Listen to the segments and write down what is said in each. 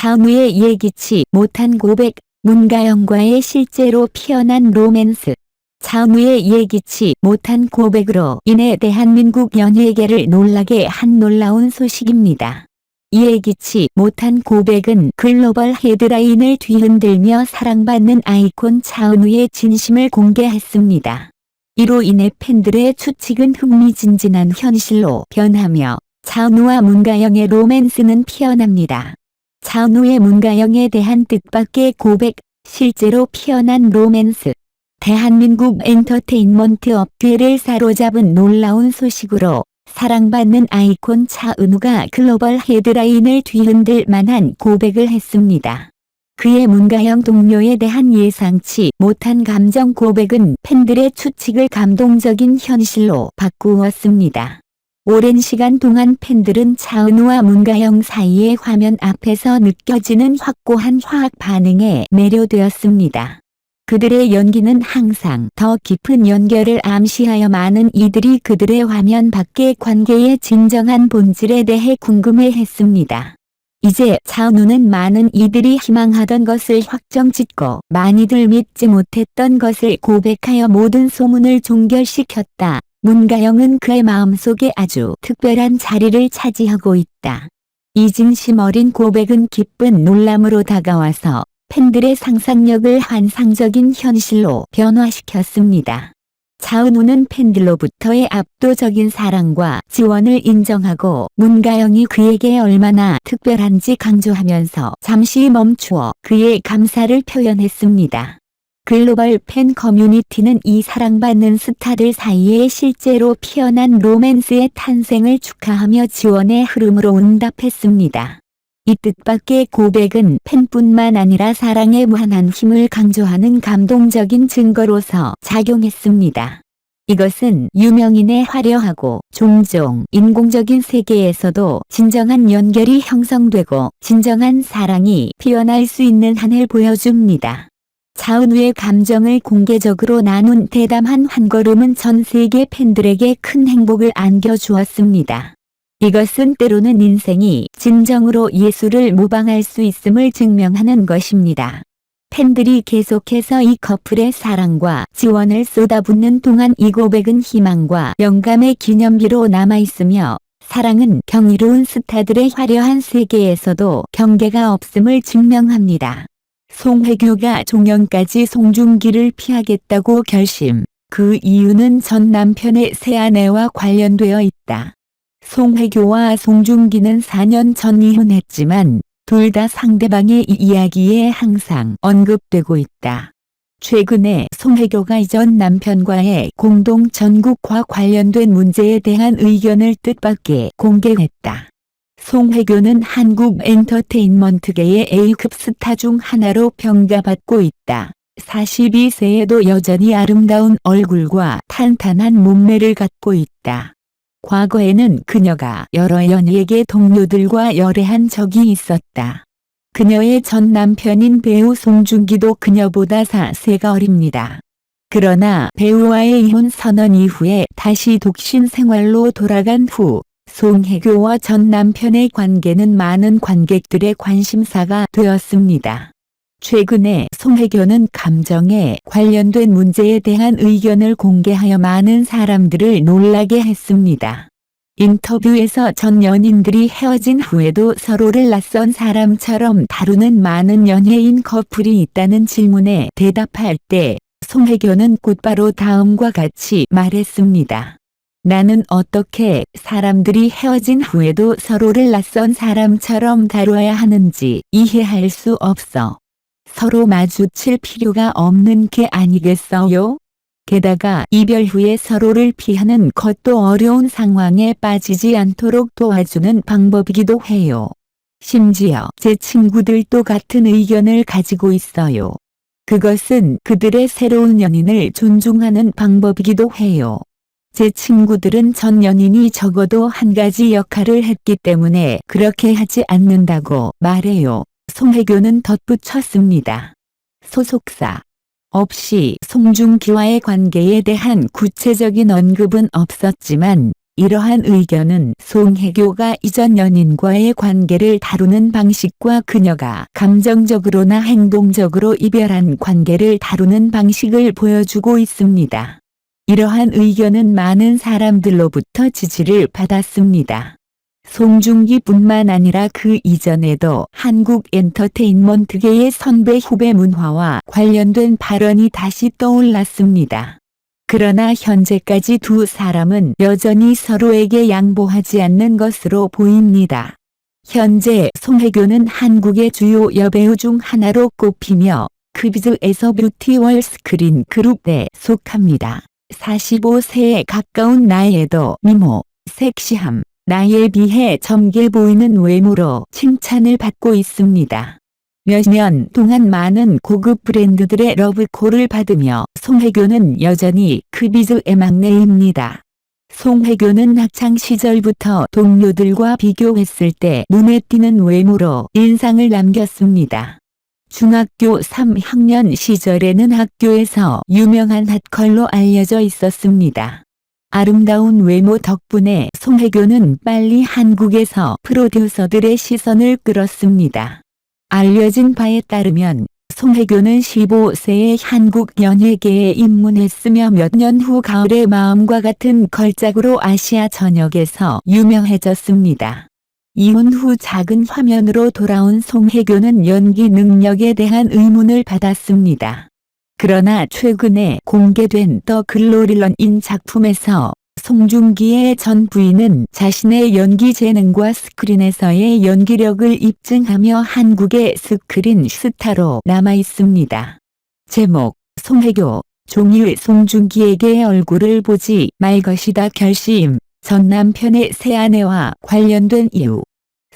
차은우의 예기치 못한 고백, 문가영과의 실제로 피어난 로맨스. 차은우의 예기치 못한 고백으로 인해 대한민국 연예계를 놀라게 한 놀라운 소식입니다. 예기치 못한 고백은 글로벌 헤드라인을 뒤흔들며 사랑받는 아이콘 차은우의 진심을 공개했습니다. 이로 인해 팬들의 추측은 흥미진진한 현실로 변하며 차은우와 문가영의 로맨스는 피어납니다. 차은우의 문가영에 대한 뜻밖의 고백, 실제로 피어난 로맨스. 대한민국 엔터테인먼트 업계를 사로잡은 놀라운 소식으로 사랑받는 아이콘 차은우가 글로벌 헤드라인을 뒤흔들 만한 고백을 했습니다. 그의 문가영 동료에 대한 예상치 못한 감정 고백은 팬들의 추측을 감동적인 현실로 바꾸었습니다. 오랜 시간 동안 팬들은 차은우와 문가영 사이의 화면 앞에서 느껴지는 확고한 화학 반응에 매료되었습니다. 그들의 연기는 항상 더 깊은 연결을 암시하여 많은 이들이 그들의 화면 밖의 관계의 진정한 본질에 대해 궁금해했습니다. 이제 차은우는 많은 이들이 희망하던 것을 확정짓고 많이들 믿지 못했던 것을 고백하여 모든 소문을 종결시켰다. 문가영은 그의 마음속에 아주 특별한 자리를 차지하고 있다. 이 진심 어린 고백은 기쁜 놀람으로 다가와서 팬들의 상상력을 환상적인 현실로 변화시켰습니다. 차은우는 팬들로부터의 압도적인 사랑과 지원을 인정하고 문가영이 그에게 얼마나 특별한지 강조하면서 잠시 멈추어 그의 감사를 표현했습니다. 글로벌 팬 커뮤니티는 이 사랑받는 스타들 사이에 실제로 피어난 로맨스의 탄생을 축하하며 지원의 흐름으로 응답했습니다. 이 뜻밖의 고백은 팬뿐만 아니라 사랑의 무한한 힘을 강조하는 감동적인 증거로서 작용했습니다. 이것은 유명인의 화려하고 종종 인공적인 세계에서도 진정한 연결이 형성되고 진정한 사랑이 피어날 수 있는 한을 보여줍니다. 차은우의 감정을 공개적으로 나눈 대담한 한 걸음은 전 세계 팬들에게 큰 행복을 안겨주었습니다. 이것은 때로는 인생이 진정으로 예술을 모방할 수 있음을 증명하는 것입니다. 팬들이 계속해서 이 커플의 사랑과 지원을 쏟아붓는 동안 이 고백은 희망과 영감의 기념비로 남아있으며 사랑은 경이로운 스타들의 화려한 세계에서도 경계가 없음을 증명합니다. 송혜교가 종영까지 송중기를 피하겠다고 결심. 그 이유는 전 남편의 새 아내와 관련되어 있다. 송혜교와 송중기는 4년 전 이혼했지만 둘 다 상대방의 이 이야기에 항상 언급되고 있다. 최근에 송혜교가 이전 남편과의 공동 전국과 관련된 문제에 대한 의견을 뜻밖의 공개했다. 송혜교는 한국 엔터테인먼트계의 A급 스타 중 하나로 평가받고 있다. 42세에도 여전히 아름다운 얼굴과 탄탄한 몸매를 갖고 있다. 과거에는 그녀가 여러 연예계 동료들과 열애한 적이 있었다. 그녀의 전 남편인 배우 송중기도 그녀보다 4세가 어립니다. 그러나 배우와의 이혼 선언 이후에 다시 독신 생활로 돌아간 후 송혜교와 전 남편의 관계는 많은 관객들의 관심사가 되었습니다. 최근에 송혜교는 감정에 관련된 문제에 대한 의견을 공개하여 많은 사람들을 놀라게 했습니다. 인터뷰에서 전 연인들이 헤어진 후에도 서로를 낯선 사람처럼 다루는 많은 연예인 커플이 있다는 질문에 대답할 때 송혜교는 곧바로 다음과 같이 말했습니다. 나는 어떻게 사람들이 헤어진 후에도 서로를 낯선 사람처럼 다뤄야 하는지 이해할 수 없어. 서로 마주칠 필요가 없는 게 아니겠어요? 게다가 이별 후에 서로를 피하는 것도 어려운 상황에 빠지지 않도록 도와주는 방법이기도 해요. 심지어 제 친구들도 같은 의견을 가지고 있어요. 그것은 그들의 새로운 연인을 존중하는 방법이기도 해요. 제 친구들은 전 연인이 적어도 한 가지 역할을 했기 때문에 그렇게 하지 않는다고 말해요. 송혜교는 덧붙였습니다. 소속사 없이 송중기와의 관계에 대한 구체적인 언급은 없었지만 이러한 의견은 송혜교가 이전 연인과의 관계를 다루는 방식과 그녀가 감정적으로나 행동적으로 이별한 관계를 다루는 방식을 보여주고 있습니다. 이러한 의견은 많은 사람들로부터 지지를 받았습니다. 송중기뿐만 아니라 그 이전에도 한국 엔터테인먼트계의 선배 후배 문화와 관련된 발언이 다시 떠올랐습니다. 그러나 현재까지 두 사람은 여전히 서로에게 양보하지 않는 것으로 보입니다. 현재 송혜교는 한국의 주요 여배우 중 하나로 꼽히며 크비즈에서 뷰티월 스크린 그룹에 속합니다. 45세에 가까운 나이에도 미모, 섹시함, 나이에 비해 젊게 보이는 외모로 칭찬을 받고 있습니다. 몇 년 동안 많은 고급 브랜드들의 러브콜을 받으며 송혜교는 여전히 크비즈의 막내입니다. 송혜교는 학창 시절부터 동료들과 비교했을 때 눈에 띄는 외모로 인상을 남겼습니다. 중학교 3학년 시절에는 학교에서 유명한 핫컬로 알려져 있었습니다. 아름다운 외모 덕분에 송혜교는 빨리 한국에서 프로듀서들의 시선을 끌었습니다. 알려진 바에 따르면 송혜교는 15세에 한국 연예계에 입문했으며 몇 년 후 가을의 마음과 같은 걸작으로 아시아 전역에서 유명해졌습니다. 이혼 후 작은 화면으로 돌아온 송혜교는 연기 능력에 대한 의문을 받았습니다. 그러나 최근에 공개된 더 글로리런인 작품에서 송중기의 전 부인은 자신의 연기 재능과 스크린에서의 연기력을 입증하며 한국의 스크린 스타로 남아 있습니다. 제목 송혜교 종일 송중기에게 얼굴을 보지 말 것이다 결심 전 남편의 새 아내와 관련된 이유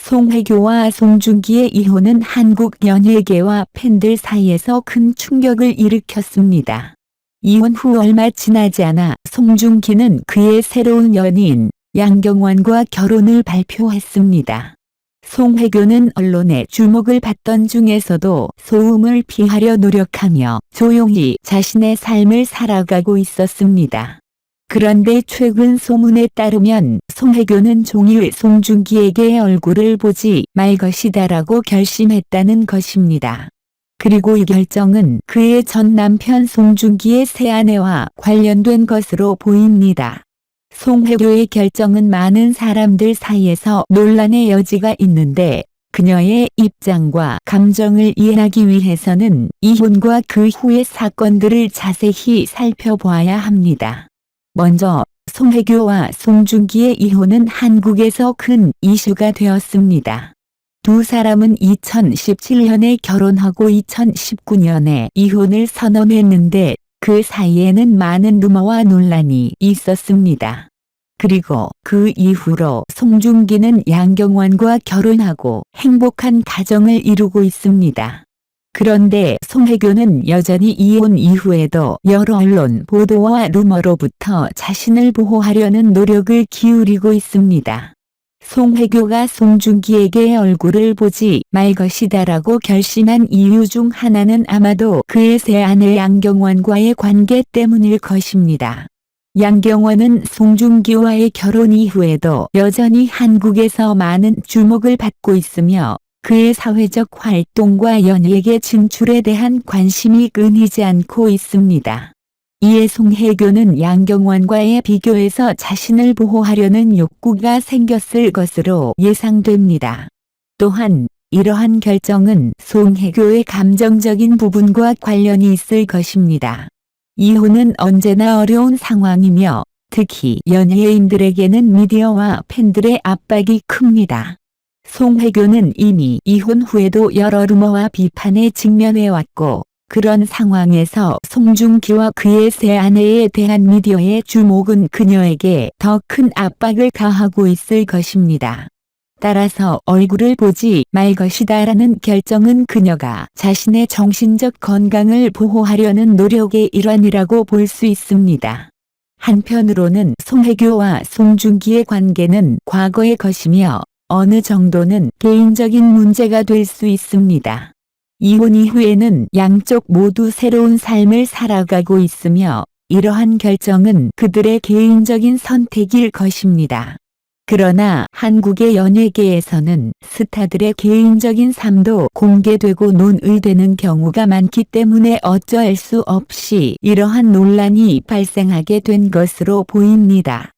송혜교와 송중기의 이혼은 한국 연예계와 팬들 사이에서 큰 충격을 일으켰습니다. 이혼 후 얼마 지나지 않아 송중기는 그의 새로운 연인 양경원과 결혼을 발표했습니다. 송혜교는 언론의 주목을 받던 중에서도 소음을 피하려 노력하며 조용히 자신의 삶을 살아가고 있었습니다. 그런데 최근 소문에 따르면 송혜교는 종일 송중기에게 얼굴을 보지 말 것이다라고 결심했다는 것입니다. 그리고 이 결정은 그의 전 남편 송중기의 새 아내와 관련된 것으로 보입니다. 송혜교의 결정은 많은 사람들 사이에서 논란의 여지가 있는데 그녀의 입장과 감정을 이해하기 위해서는 이혼과 그 후의 사건들을 자세히 살펴보아야 합니다. 먼저 송혜교와 송중기의 이혼은 한국에서 큰 이슈가 되었습니다. 두 사람은 2017년에 결혼하고 2019년에 이혼을 선언했는데 그 사이에는 많은 루머와 논란이 있었습니다. 그리고 그 이후로 송중기는 양경원과 결혼하고 행복한 가정을 이루고 있습니다. 그런데 송혜교는 여전히 이혼 이후에도 여러 언론 보도와 루머로부터 자신을 보호하려는 노력을 기울이고 있습니다. 송혜교가 송중기에게 얼굴을 보지 말 것이다라고 결심한 이유 중 하나는 아마도 그의 새 아내 양경원과의 관계 때문일 것입니다. 양경원은 송중기와의 결혼 이후에도 여전히 한국에서 많은 주목을 받고 있으며 그의 사회적 활동과 연예계 진출에 대한 관심이 끊이지 않고 있습니다. 이에 송혜교는 양경원과의 비교에서 자신을 보호하려는 욕구가 생겼을 것으로 예상됩니다. 또한 이러한 결정은 송혜교의 감정적인 부분과 관련이 있을 것입니다. 이혼은 언제나 어려운 상황이며 특히 연예인들에게는 미디어와 팬들의 압박이 큽니다. 송혜교는 이미 이혼 후에도 여러 루머와 비판에 직면해왔고 그런 상황에서 송중기와 그의 새 아내에 대한 미디어의 주목은 그녀에게 더 큰 압박을 가하고 있을 것입니다. 따라서 얼굴을 보지 말 것이다 라는 결정은 그녀가 자신의 정신적 건강을 보호하려는 노력의 일환이라고 볼 수 있습니다. 한편으로는 송혜교와 송중기의 관계는 과거의 것이며 어느 정도는 개인적인 문제가 될 수 있습니다. 이혼 이후에는 양쪽 모두 새로운 삶을 살아가고 있으며 이러한 결정은 그들의 개인적인 선택일 것입니다. 그러나 한국의 연예계에서는 스타들의 개인적인 삶도 공개되고 논의되는 경우가 많기 때문에 어쩌할 수 없이 이러한 논란이 발생하게 된 것으로 보입니다.